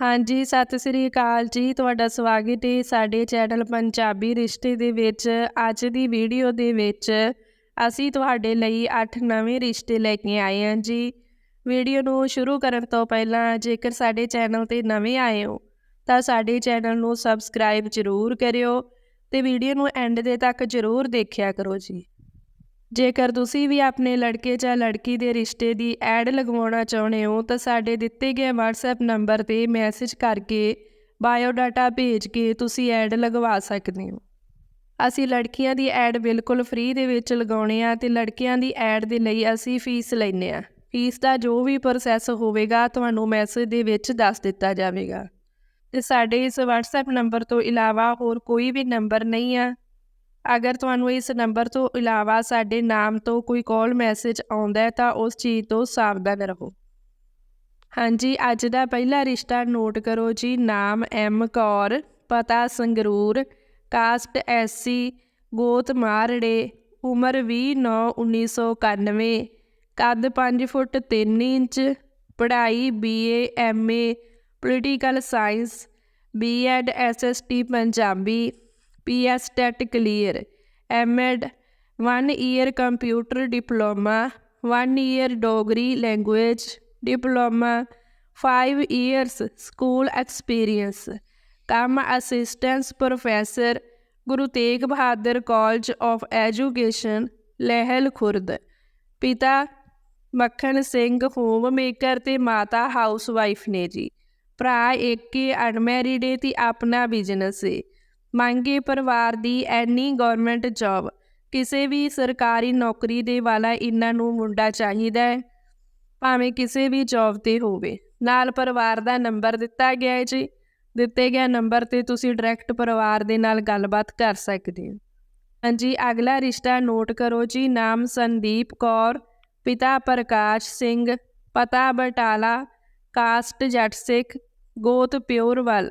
ਹਾਂਜੀ, ਸਤਿ ਸ੍ਰੀ ਅਕਾਲ ਜੀ। ਤੁਹਾਡਾ ਸਵਾਗਤ ਹੈ ਸਾਡੇ ਚੈਨਲ ਪੰਜਾਬੀ ਰਿਸ਼ਤੇ ਦੇ ਵਿੱਚ। ਅੱਜ ਦੀ ਵੀਡੀਓ ਦੇ ਵਿੱਚ ਅਸੀਂ ਤੁਹਾਡੇ ਲਈ 8 ਨਵੇਂ ਰਿਸ਼ਤੇ ਲੈ ਕੇ ਆਏ ਹਾਂ ਜੀ। ਵੀਡੀਓ ਨੂੰ ਸ਼ੁਰੂ ਕਰਨ ਤੋਂ ਪਹਿਲਾਂ ਜੇਕਰ ਸਾਡੇ ਚੈਨਲ ਤੇ ਨਵੇਂ ਆਏ ਹੋ, ਤਾਂ ਸਾਡੇ ਚੈਨਲ ਨੂੰ ਸਬਸਕ੍ਰਾਈਬ ਜ਼ਰੂਰ ਕਰਿਓ ਤੇ ਵੀਡੀਓ ਨੂੰ ਐਂਡ ਦੇ ਤੱਕ ਜ਼ਰੂਰ ਦੇਖਿਆ ਕਰੋ ਜੀ। ਜੇਕਰ ਤੁਸੀਂ ਵੀ ਆਪਣੇ ਲੜਕੇ ਜਾਂ ਲੜਕੀ ਦੇ ਰਿਸ਼ਤੇ ਦੀ ਐਡ ਲਗਵਾਉਣਾ ਚਾਹੁੰਦੇ ਹੋ, ਤਾਂ ਸਾਡੇ ਦਿੱਤੇ ਗਏ WhatsApp ਨੰਬਰ ਤੇ ਮੈਸੇਜ ਕਰਕੇ ਬਾਇਓਡਾਟਾ ਭੇਜ ਕੇ ਤੁਸੀਂ ਐਡ ਲਗਵਾ ਸਕਦੇ ਹੋ। ਅਸੀਂ ਲੜਕੀਆਂ ਦੀ ਐਡ ਬਿਲਕੁਲ ਫ੍ਰੀ ਦੇ ਵਿੱਚ ਲਗਾਉਣੇ ਆ ਤੇ ਲੜਕਿਆਂ ਦੀ ਐਡ ਦੇ ਲਈ ਅਸੀਂ ਫੀਸ ਲੈਨੇ ਆ। ਫੀਸ ਦਾ ਜੋ ਵੀ ਪ੍ਰੋਸੈਸ ਹੋਵੇਗਾ, ਤੁਹਾਨੂੰ ਮੈਸੇਜ ਦੇ ਵਿੱਚ ਦੱਸ ਦਿੱਤਾ ਜਾਵੇਗਾ। ਤੇ ਸਾਡੇ ਇਸ WhatsApp ਨੰਬਰ ਤੋਂ ਇਲਾਵਾ ਹੋਰ ਕੋਈ ਵੀ ਨੰਬਰ ਨਹੀਂ ਆ। ਅਗਰ ਤੁਹਾਨੂੰ ਇਸ ਨੰਬਰ ਤੋਂ ਇਲਾਵਾ ਸਾਡੇ ਨਾਮ ਤੋਂ ਕੋਈ ਕਾਲ ਮੈਸੇਜ ਆਉਂਦਾ ਹੈ, ਤਾਂ ਉਸ ਚੀਜ਼ ਤੋਂ ਸਾਵਧਾਨ ਰਹੋ। ਹਾਂਜੀ, ਅੱਜ ਦਾ ਪਹਿਲਾ ਰਿਸ਼ਤਾ ਨੋਟ ਕਰੋ ਜੀ। ਨਾਮ ਐਮ ਕੌਰ, ਪਤਾ ਸੰਗਰੂਰ ਕਾਸਟ ਐਸਸੀ ਗੋਤ ਮਾਰੜੇ, ਉਮਰ 20 9 1991 ਕੱਦ 5 ਫੁੱਟ 3 ਇੰਚ, ਪੜ੍ਹਾਈ BA MA political science BEd SST Punjabi. PS TET clear MEd 1 year computer diploma 1 year Dogri language diploma 5 years school experience ਕੰਮ assistance professor Guru Tegh Bahadur college of education Lehal Khurd ਪਿਤਾ Makhan Singh home maker ਤੇ ਮਾਤਾ house wife ਨੇ ਜੀ। ਭਰਾ ਇੱਕ unmarried ਤੇ ਆਪਣਾ ਬਿਜ਼ਨਸ ਹੈ ਮੰਗੇ ਪਰਿਵਾਰ ਦੀ ਐਨੀ ਗਵਰਨਮੈਂਟ ਜੌਬ ਕਿਸੇ ਵੀ ਸਰਕਾਰੀ ਨੌਕਰੀ ਦੇ ਵਾਲਾ ਇਹਨਾਂ ਨੂੰ ਮੁੰਡਾ ਚਾਹੀਦਾ ਹੈ, ਭਾਵੇਂ ਕਿਸੇ ਵੀ ਜੌਬ ਤੇ ਹੋਵੇ। ਨਾਲ ਪਰਿਵਾਰ ਦਾ ਨੰਬਰ ਦਿੱਤਾ ਗਿਆ ਹੈ ਜੀ। ਦਿੱਤੇ ਗਿਆ ਨੰਬਰ ਤੇ ਤੁਸੀਂ ਡਾਇਰੈਕਟ ਪਰਿਵਾਰ ਦੇ ਨਾਲ ਗੱਲਬਾਤ ਕਰ ਸਕਦੇ ਹੋ। ਹਾਂਜੀ, ਅਗਲਾ ਰਿਸ਼ਤਾ ਨੋਟ ਕਰੋ ਜੀ। ਨਾਮ ਸੰਦੀਪ ਕੌਰ, ਪਿਤਾ ਪ੍ਰਕਾਸ਼ ਸਿੰਘ, ਪਤਾ ਬਟਾਲਾ ਕਾਸਟ ਜੱਟ ਸਿੱਖ, ਗੋਤ ਪਿਓਰਵਲ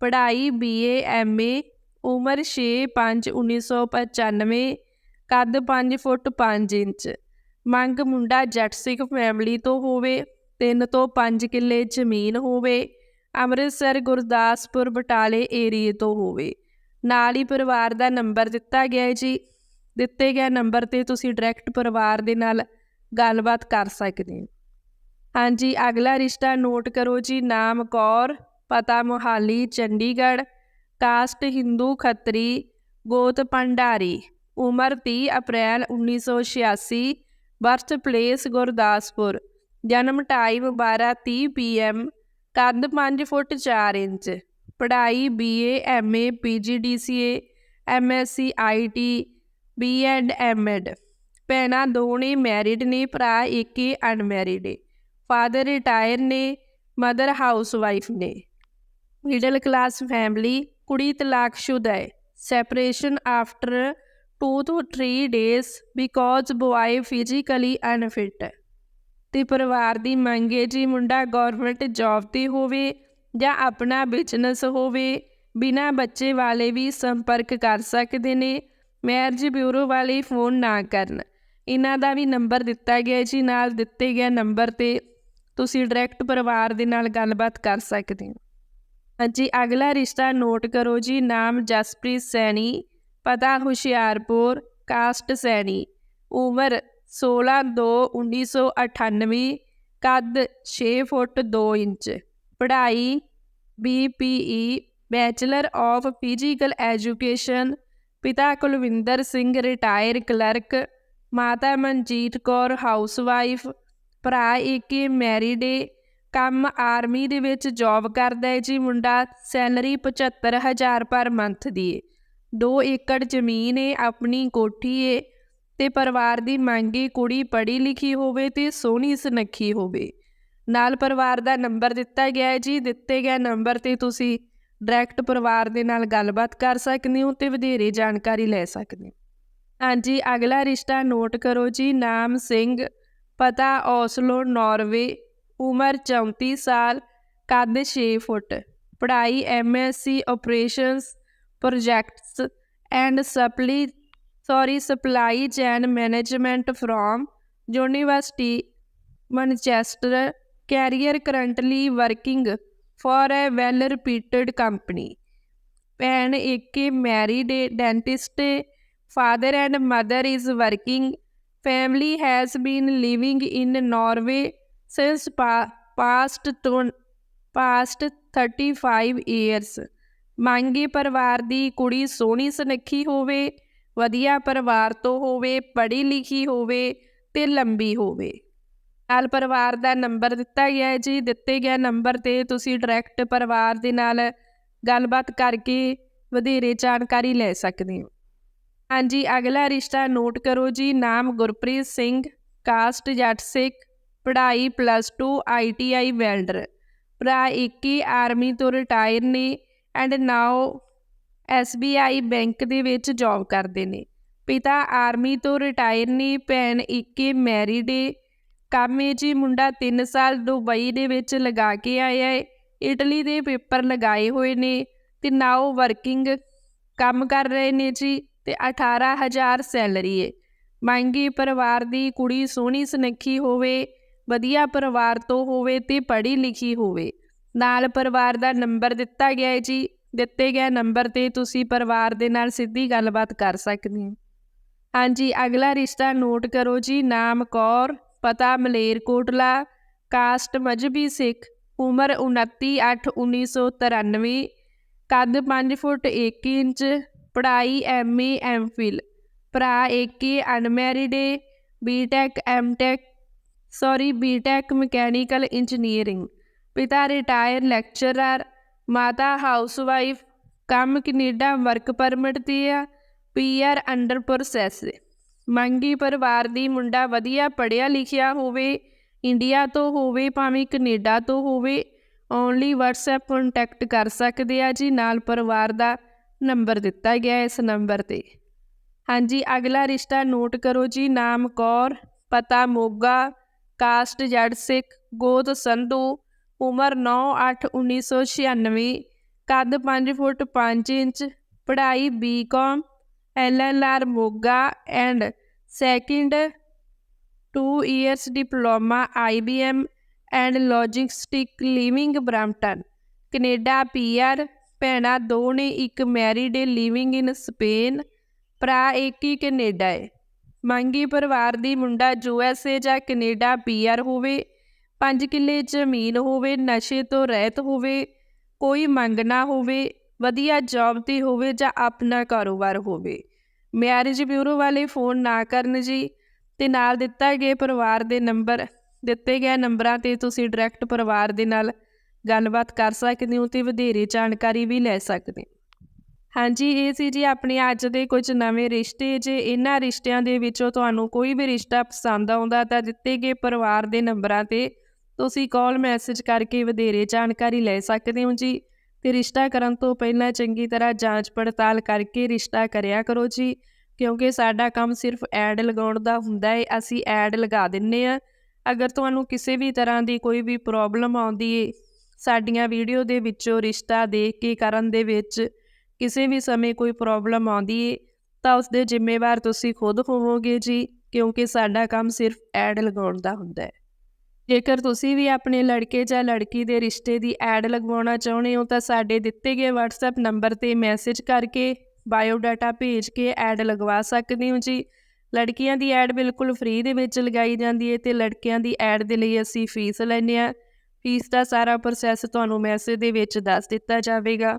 ਪੜ੍ਹਾਈ ਬੀਏ ਐਮਏ ਉਮਰ 6 5 1995 ਕੱਦ 5 ਫੁੱਟ 5 ਇੰਚ। ਮੰਗ ਮੁੰਡਾ ਜੱਟ ਸਿੱਖ ਫੈਮਿਲੀ ਤੋਂ ਹੋਵੇ 3 ਤੋਂ 5 ਕਿੱਲੇ ਜ਼ਮੀਨ ਹੋਵੇ, ਅੰਮ੍ਰਿਤਸਰ, ਗੁਰਦਾਸਪੁਰ, ਬਟਾਲੇ ਏਰੀਏ ਤੋਂ ਹੋਵੇ। ਨਾਲ ਹੀ ਪਰਿਵਾਰ ਦਾ ਨੰਬਰ ਦਿੱਤਾ ਗਿਆ ਹੈ ਜੀ। ਦਿੱਤੇ ਗਏ ਨੰਬਰ ਤੇ ਤੁਸੀਂ ਡਾਇਰੈਕਟ ਪਰਿਵਾਰ ਦੇ ਨਾਲ ਗੱਲਬਾਤ ਕਰ ਸਕਦੇ ਹੋ। ਹਾਂਜੀ, ਅਗਲਾ ਰਿਸ਼ਤਾ ਨੋਟ ਕਰੋ ਜੀ, ਨਾਮ ਕੌਰ। ਪਤਾ ਮੋਹਾਲੀ ਚੰਡੀਗੜ੍ਹ ਕਾਸਟ ਹਿੰਦੂ ਖੱਤਰੀ ਗੋਤ ਭੰਡਾਰੀ ਉਮਰ 30 ਅਪ੍ਰੈਲ 1986 ਬਰਥ ਪਲੇਸ ਗੁਰਦਾਸਪੁਰ ਜਨਮ ਟਾਈਮ 12:30 ਪੀਐਮ ਕੱਦ 5 ਫੁੱਟ 4 ਇੰਚ ਪੜ੍ਹਾਈ BA MA PGDCA MSc IT BEd MEd ਭੈਣਾਂ ਦੋਨੇ ਮੈਰਿਡ ਨੇ ਭਰਾ ਇੱਕ ਇੱਕੇ ਅਨਮੈਰਿਡ ਹੈ ਫਾਦਰ ਰਿਟਾਇਰ ਨੇ ਮਦਰ ਹਾਊਸ ਵਾਈਫ ਨੇ ਮਿਡਲ ਕਲਾਸ ਫੈਮਿਲੀ ਕੁੜੀ ਤਲਾਕਸ਼ੁਦਾ ਹੈ। ਸੈਪਰੇਸ਼ਨ ਆਫਟਰ 2 ਤੋਂ 3 days because boy physically unfit ਤੇ ਪਰਿਵਾਰ ਦੀ ਮੰਗ ਹੈ ਜੀ ਮੁੰਡਾ ਗਵਰਨਮੈਂਟ ਜੌਬ ਤੇ ਹੋਵੇ ਜਾਂ ਆਪਣਾ ਬਿਜ਼ਨਸ ਹੋਵੇ, ਬਿਨਾ ਬੱਚੇ ਵਾਲੇ ਵੀ ਸੰਪਰਕ ਕਰ ਸਕਦੇ ਨੇ। ਮੈਰਿਜ ਬਿਊਰੋ ਵਾਲੇ ਫੋਨ ਨਾ ਕਰਨ। ਇਹਨਾਂ ਦਾ ਵੀ ਨੰਬਰ ਦਿੱਤਾ ਗਿਆ ਜੀ, ਨਾਲ ਦਿੱਤੇ ਗਿਆ ਨੰਬਰ ਤੇ। ਤੁਸੀਂ ਡਾਇਰੈਕਟ ਪਰਿਵਾਰ ਦੇ ਨਾਲ ਗੱਲਬਾਤ ਕਰ ਸਕਦੇ ਹੋ। ਹਾਂਜੀ, ਅਗਲਾ ਰਿਸ਼ਤਾ ਨੋਟ ਕਰੋ ਜੀ, ਨਾਮ ਜਸਪ੍ਰੀਤ ਸੈਣੀ, ਪਤਾ ਹੁਸ਼ਿਆਰਪੁਰ, ਕਾਸਟ ਸੈਣੀ, ਉਮਰ 16 2 1998 ਕੱਦ 6 ਫੁੱਟ 2 ਇੰਚ, ਪੜ੍ਹਾਈ BPE bachelor of physical education, ਪਿਤਾ ਕੁਲਵਿੰਦਰ ਸਿੰਘ, ਰਿਟਾਇਰ ਕਲਰਕ, ਮਾਤਾ ਮਨਜੀਤ ਕੌਰ, ਹਾਊਸਵਾਈਫ, ਭਰਾ ਏਕੇ ਮੈਰਿਡ ਏ ਕੰਮ ਆਰਮੀ ਦੇ ਵਿੱਚ ਜੌਬ ਕਰਦਾ ਹੈ ਜੀ ਮੁੰਡਾ ਸੈਲਰੀ 75000 ਪਰ ਮੰਥ ਦੀ ਏ। 2 ਏਕੜ ਜ਼ਮੀਨ ਏ, ਆਪਣੀ ਕੋਠੀ ਏ ਤੇ ਪਰਿਵਾਰ ਦੀ ਮੰਗੀ ਕੁੜੀ ਪੜ੍ਹੀ ਲਿਖੀ ਹੋਵੇ ਤੇ ਸੋਹਣੀ ਸੁਨੱਖੀ ਹੋਵੇ। ਨਾਲ ਪਰਿਵਾਰ ਦਾ ਨੰਬਰ ਦਿੱਤਾ ਗਿਆ ਹੈ ਜੀ, ਦਿੱਤੇ ਗਏ ਨੰਬਰ ਤੇ ਤੁਸੀਂ ਡਾਇਰੈਕਟ ਪਰਿਵਾਰ ਦੇ ਨਾਲ ਗੱਲਬਾਤ ਕਰ ਸਕਦੇ ਹੋ ਤੇ ਵਧੇਰੇ ਜਾਣਕਾਰੀ ਲੈ ਸਕਦੇ ਹੋ। ਹਾਂਜੀ, ਅਗਲਾ ਰਿਸ਼ਤਾ ਨੋਟ ਕਰੋ ਜੀ, ਨਾਮ ਸਿੰਘ, ਪਤਾ ਔਸਲੋ ਨਾਰਵੇ। ਉਮਰ 34 ਸਾਲ, ਕੱਦ 6 ਫੁੱਟ, ਪੜ੍ਹਾਈ MSc operations projects and supply sorry supply chain management from university Manchester career currently working for a well reputed company ਭੈਣ ਏਕੇ ਮੈਰਿਡ ਏ dentist A father and mother is working family has been living in Norway since past past 35 years ਮੰਗੇ ਪਰਿਵਾਰ ਦੀ ਕੁੜੀ ਸੋਹਣੀ ਸੁਨੱਖੀ ਹੋਵੇ, ਵਧੀਆ ਪਰਿਵਾਰ ਤੋਂ ਹੋਵੇ, ਪੜ੍ਹੀ ਲਿਖੀ ਹੋਵੇ ਤੇ ਲੰਬੀ ਹੋਵੇ। ਨਾਲ ਪਰਿਵਾਰ ਦਾ ਨੰਬਰ ਦਿੱਤਾ ਗਿਆ ਹੈ ਜੀ। ਦਿੱਤੇ ਗਏ ਨੰਬਰ ਤੇ ਤੁਸੀਂ ਡਾਇਰੈਕਟ ਪਰਿਵਾਰ ਦੇ ਨਾਲ ਗੱਲਬਾਤ ਕਰਕੇ ਵਧੇਰੇ ਜਾਣਕਾਰੀ ਲੈ ਸਕਦੇ ਹੋ। ਹਾਂਜੀ, ਅਗਲਾ ਰਿਸ਼ਤਾ ਨੋਟ ਕਰੋ ਜੀ। ਨਾਮ ਗੁਰਪ੍ਰੀਤ ਸਿੰਘ ਕਾਸਟ ਜੱਟ ਸਿੱਖ ਪੜ੍ਹਾਈ ਪਲੱਸ 2 ਆਈਟੀਆਈ ਵੈਲਡਰ। ਭਰਾ 21 ਆਰਮੀ ਤੋਂ ਰਿਟਾਇਰ ਨੇ ਐਂਡ ਨਾਓ ਐਸਬੀਆਈ ਬੈਂਕ ਦੇ ਵਿੱਚ ਜੌਬ ਕਰਦੇ ਨੇ। ਪਿਤਾ ਆਰਮੀ ਤੋਂ ਰਿਟਾਇਰ ਨੇ, ਭੈਣ 21 ਮੈਰਿਡ ਏ। ਕੰਮ ਏ ਜੀ ਮੁੰਡਾ 3 ਸਾਲ ਦੁਬਈ ਦੇ ਵਿੱਚ ਲਗਾ ਕੇ ਆਇਆ ਏ। ਇਟਲੀ ਦੇ ਪੇਪਰ ਲਗਾਏ ਹੋਏ ਨੇ ਤੇ ਨਾਓ ਵਰਕਿੰਗ ਕੰਮ ਕਰ ਰਹੇ ਨੇ ਜੀ ਤੇ 18000 ਸੈਲਰੀ ਏ। ਮੰਗੀ ਪਰਿਵਾਰ ਦੀ ਕੁੜੀ ਸੋਹਣੀ ਸੁਨੱਖੀ ਹੋਵੇ ਵਧੀਆ ਪਰਿਵਾਰ ਤੋਂ ਹੋਵੇ ਤੇ ਪੜ੍ਹੀ ਲਿਖੀ ਹੋਵੇ। ਨਾਲ ਪਰਿਵਾਰ ਦਾ ਨੰਬਰ ਦਿੱਤਾ ਗਿਆ ਹੈ ਜੀ। ਦਿੱਤੇ ਗਏ ਨੰਬਰ ਤੇ ਤੁਸੀਂ ਪਰਿਵਾਰ ਦੇ ਨਾਲ ਸਿੱਧੀ ਗੱਲਬਾਤ ਕਰ ਸਕਦੇ ਹੋ। ਹਾਂਜੀ, ਅਗਲਾ ਰਿਸ਼ਤਾ ਨੋਟ ਕਰੋ ਜੀ। ਨਾਮ ਕੌਰ, ਪਤਾ ਮਲੇਰਕੋਟਲਾ ਕਾਸਟ ਮਜਬੀ ਸਿੱਖ, ਉਮਰ 29 8 1993 ਕੱਦ 5 ਫੁੱਟ 1 ਇੰਚ, ਪੜ੍ਹਾਈ ਐਮਏ ਐਮਫਿਲ ਭਰਾ ਏਕੇ ਅਨਮੈਰਿਡ ਏ BTech MTech sorry BTech mechanical engineering ਪਿਤਾ ਰਿਟਾਇਰ ਲੈਕਚਰਰ ਮਾਤਾ ਹਾਊਸਵਾਈਫ ਕੰਮ ਕੈਨੇਡਾ ਵਰਕ ਪਰਮਿਟ ਤੇ ਆ ਪੀਆਰ ਅੰਡਰ ਪ੍ਰੋਸੈਸ ਮੰਗੀ ਪਰਿਵਾਰ ਦੀ ਮੁੰਡਾ ਵਧੀਆ ਪੜਿਆ ਲਿਖਿਆ ਹੋਵੇ ਇੰਡੀਆ ਤੋਂ ਹੋਵੇ, ਭਾਵੇਂ ਕੈਨੇਡਾ ਤੋਂ ਹੋਵੇ ਓਨਲੀ WhatsApp ਕੰਟੈਕਟ ਕਰ ਸਕਦੇ ਆ ਜੀ, ਨਾਲ ਪਰਿਵਾਰ ਦਾ ਨੰਬਰ ਦਿੱਤਾ ਗਿਆ ਇਸ ਨੰਬਰ ਤੇ। ਹਾਂਜੀ, ਅਗਲਾ ਰਿਸ਼ਤਾ ਨੋਟ ਕਰੋ ਜੀ, ਨਾਮ ਕੌਰ, ਪਤਾ ਮੋਗਾ ਕਾਸਟ ਜੱਟ ਸਿੱਖ ਗੋਤ ਸੰਧੂ, ਉਮਰ 9/8/1996 ਕੱਦ 5 ਫੁੱਟ 5 ਇੰਚ, ਪੜ੍ਹਾਈ BCom LLR Moga, and second 2 years diploma IBM and logistic living Brampton Canada PR ਭੈਣਾਂ ਦੋ ਨੇ ਇੱਕ ਮੈਰਿਡ ਲਿਵਿੰਗ ਇਨ ਸਪੇਨ, ਭਰਾ ਇੱਕ ਹੀ ਕੈਨੇਡਾ ਹੈ ਮੰਗੀ ਪਰਿਵਾਰ ਦੀ ਮੁੰਡਾ ਯੂ ਐੱਸ ਏ ਜਾਂ ਕੈਨੇਡਾ ਪੀਆਰ ਹੋਵੇ 5 ਕਿੱਲੇ ਜ਼ਮੀਨ ਹੋਵੇ, ਨਸ਼ੇ ਤੋਂ ਰਹਿਤ ਹੋਵੇ, ਕੋਈ ਮੰਗ ਨਾ ਹੋਵੇ, ਵਧੀਆ ਜੌਬ ਤੇ ਹੋਵੇ ਜਾਂ ਆਪਣਾ ਕਾਰੋਬਾਰ ਹੋਵੇ। ਮੈਰਿਜ ਬਿਊਰੋ ਵਾਲੇ ਫੋਨ ਨਾ ਕਰਨ ਜੀ ਤੇ ਨਾਲ ਦਿੱਤਾ ਗਿਆ ਪਰਿਵਾਰ ਦੇ ਨੰਬਰ ਦਿੱਤੇ ਗਏ ਨੰਬਰਾਂ ਤੇ ਤੁਸੀਂ ਡਾਇਰੈਕਟ ਪਰਿਵਾਰ ਦੇ ਨਾਲ ਗੱਲਬਾਤ ਕਰ ਸਕਦੇ ਹੋ ਤੇ ਵਧੇਰੇ ਜਾਣਕਾਰੀ ਵੀ ਲੈ ਸਕਦੇ ਹੋ। ਹਾਂਜੀ, ਇਹ ਸੀ ਜੀ ਆਪਣੇ ਅੱਜ ਦੇ ਕੁਝ ਨਵੇਂ ਰਿਸ਼ਤੇ। ਜੇ ਇਹਨਾਂ ਰਿਸ਼ਤਿਆਂ ਦੇ ਵਿੱਚੋਂ ਤੁਹਾਨੂੰ ਕੋਈ ਵੀ ਰਿਸ਼ਤਾ ਪਸੰਦ ਆਉਂਦਾ ਤਾਂ ਦਿੱਤੇ ਗਏ ਪਰਿਵਾਰ ਦੇ ਨੰਬਰਾਂ ਤੇ ਤੁਸੀਂ ਕਾਲ ਮੈਸੇਜ ਕਰਕੇ ਵਧੇਰੇ ਜਾਣਕਾਰੀ ਲੈ ਸਕਦੇ ਹੋ ਜੀ। ਤੇ ਰਿਸ਼ਤਾ ਕਰਨ ਤੋਂ ਪਹਿਲਾਂ ਚੰਗੀ ਤਰ੍ਹਾਂ ਜਾਂਚ ਪੜਤਾਲ ਕਰਕੇ ਰਿਸ਼ਤਾ ਕਰਿਆ ਕਰੋ ਜੀ। ਕਿਉਂਕਿ ਸਾਡਾ ਕੰਮ ਸਿਰਫ ਐਡ ਲਗਾਉਣ ਦਾ ਹੁੰਦਾ ਹੈ ਅਸੀਂ ਐਡ ਲਗਾ ਦਿੰਨੇ ਆ। ਅਗਰ ਤੁਹਾਨੂੰ ਕਿਸੇ ਵੀ ਤਰ੍ਹਾਂ ਦੀ ਕੋਈ ਵੀ ਪ੍ਰੋਬਲਮ ਆਉਂਦੀ ਏ, ਸਾਡੀਆਂ ਵੀਡੀਓ ਦੇ ਵਿੱਚੋਂ ਰਿਸ਼ਤਾ ਦੇਖ ਕੇ ਕਰਨ ਦੇ ਵਿੱਚ ਕਿਸੇ ਵੀ ਸਮੇਂ ਕੋਈ ਪ੍ਰੋਬਲਮ ਆਉਂਦੀ ਹੈ ਤਾਂ ਉਸ ਦੇ ਜ਼ਿੰਮੇਵਾਰ ਤੁਸੀਂ ਖੁਦ ਹੋਵੋਗੇ ਜੀ, ਕਿਉਂਕਿ ਸਾਡਾ ਕੰਮ ਸਿਰਫ ਐਡ ਲਗਾਉਣ ਦਾ ਹੁੰਦਾ ਹੈ। ਜੇਕਰ ਤੁਸੀਂ ਵੀ ਆਪਣੇ ਲੜਕੇ ਜਾਂ ਲੜਕੀ ਦੇ ਰਿਸ਼ਤੇ ਦੀ ਐਡ ਲਗਵਾਉਣਾ ਚਾਹੁੰਦੇ ਹੋ, ਤਾਂ ਸਾਡੇ ਦਿੱਤੇ ਗਏ WhatsApp ਨੰਬਰ ਤੇ ਮੈਸੇਜ ਕਰਕੇ ਬਾਇਓ ਡਾਟਾ ਭੇਜ ਕੇ ਐਡ ਲਗਵਾ ਸਕਦੇ ਹੋ ਜੀ। ਲੜਕੀਆਂ ਦੀ ਐਡ ਬਿਲਕੁਲ ਫ੍ਰੀ ਦੇ ਵਿੱਚ ਲਗਾਈ ਜਾਂਦੀ ਹੈ ਤੇ ਲੜਕਿਆਂ ਦੀ ਐਡ ਦੇ ਲਈ ਅਸੀਂ ਫੀਸ ਲੈਂਦੇ ਆ ਫੀਸ ਦਾ ਸਾਰਾ ਪ੍ਰੋਸੈਸ ਤੁਹਾਨੂੰ ਮੈਸੇਜ ਦੇ ਵਿੱਚ ਦੱਸ ਦਿੱਤਾ ਜਾਵੇਗਾ।